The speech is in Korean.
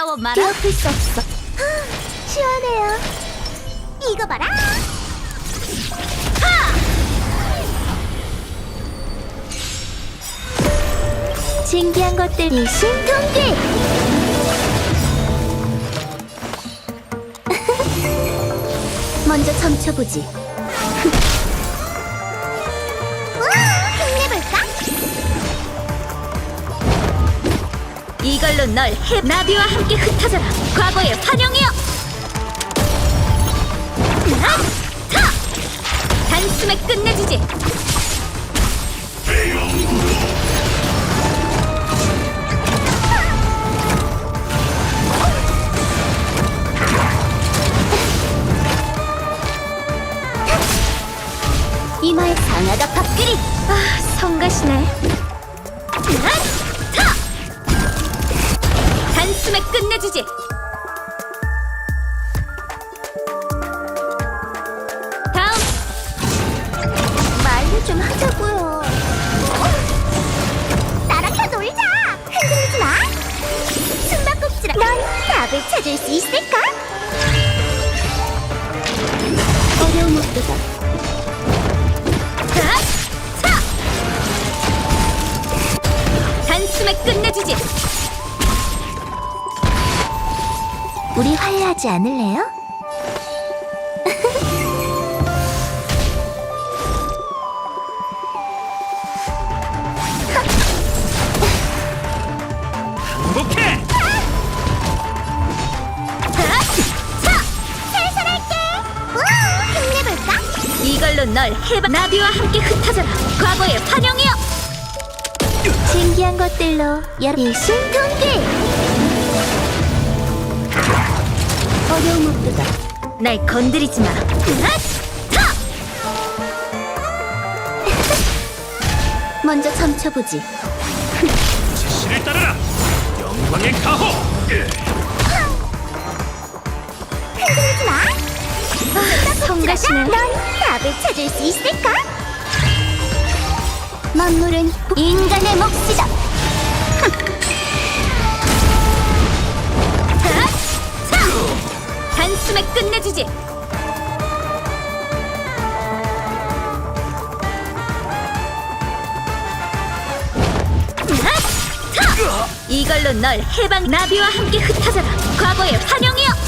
싸워 마라. 괴롭힐 수 없어. 시원해요. 이거 봐라. 신기한 것들 일심동기. 먼저 점쳐보지. 이걸로 널 해. 나비와 함께 흩어져라. 과거의 환영이여. 하! 타! 단숨에 끝내주지. 이마에 상하가 밥그리. 아, 성가시네. 찾을 수 있을까? 어려움 없도다. 하! 타! 단숨에 끝내주지. 우리 화해하지 않을래요? 이걸로 널 해봐. 나비와 함께 흩어져라. 과거의 환영이여. 신기한 것들로 여러 일심동기. 어려움 없도다. 날 건드리지 마. 타! 먼저 점쳐보지. 지시를 따르라! 영광의 가호! 흔들리지 마. 아, 성가시네. 넌 답을 찾을 수 있을까? 만물은 인간의 몫이다. 하! 타! 단숨에 끝내주지. 이걸로 널 해방 나비와 함께 흩어져라. 과거의 환영이여.